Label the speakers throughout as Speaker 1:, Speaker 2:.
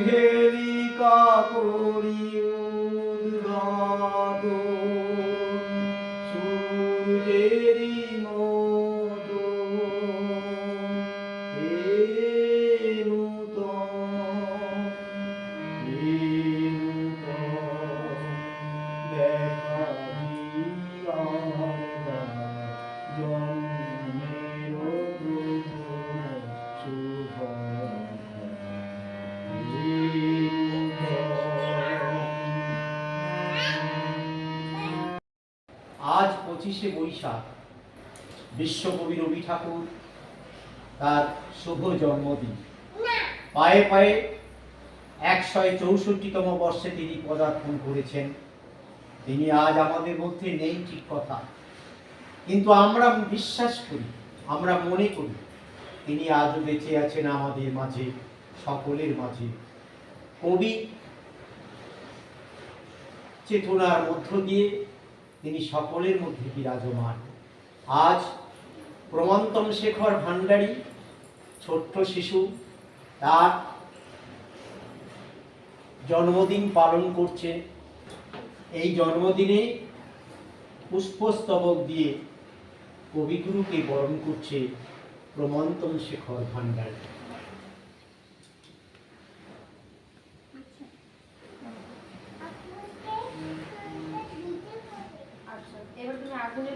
Speaker 1: হেরিকা করি আজ পঁচিশে বৈশাখ, বিশ্বকবি রবি ঠাকুর তার শুভ জন্মদিন। পায়ে পায়ে একশো চৌষট্টিতম বর্ষে তিনি পদার্পণ করেছেন। তিনি আজ আমাদের মধ্যে নেই ঠিক কথা। কিন্তু আমরা বিশ্বাস করি, আমরা মনে করি, তিনি আজও বেঁচে আছেন আমাদের মাঝে, সকলের মাঝে। কবি চেতনার মধ্য দিয়ে তিনি সকলের মধ্যে বিরাজমান। আজ প্রমন্তম শেখর ভান্ডারী, ছোট্ট শিশু, তার জন্মদিন পালন করছে। এই জন্মদিনে পুষ্পস্তবক দিয়ে কবিগুরুকে বরণ করছে প্রমন্তম শেখর ভান্ডারী।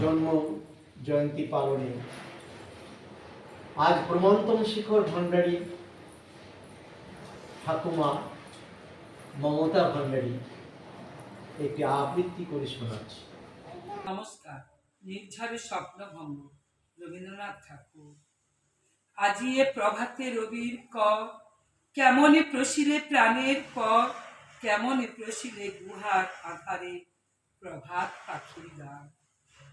Speaker 1: জন্ম জয়ন্তী পালনে। আজ প্রমন্তম শিখর ভান্ডারী ঠাকুমা মমতা ভান্ডারী একটি আবৃত্তি করে শোনাচ্ছে।
Speaker 2: নমস্কার, নির্ঝরে স্বপ্নভঙ্গ রবীন্দ্রনাথ ঠাকুর। আজি এ প্রভাতে রবির কর কেমনে প্রশিলে প্রাণের পর কেমনে প্রশিলে গুহার আধারে প্রভাত পাখির গান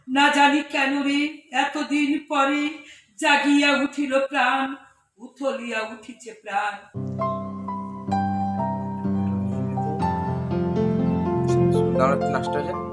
Speaker 2: না জানি কেন রে, এতদিন পরে জাগিয়া উঠিল প্রাণ, উথলিয়া উঠিছে প্রাণ।
Speaker 3: দাঁড়া নাচটা যায়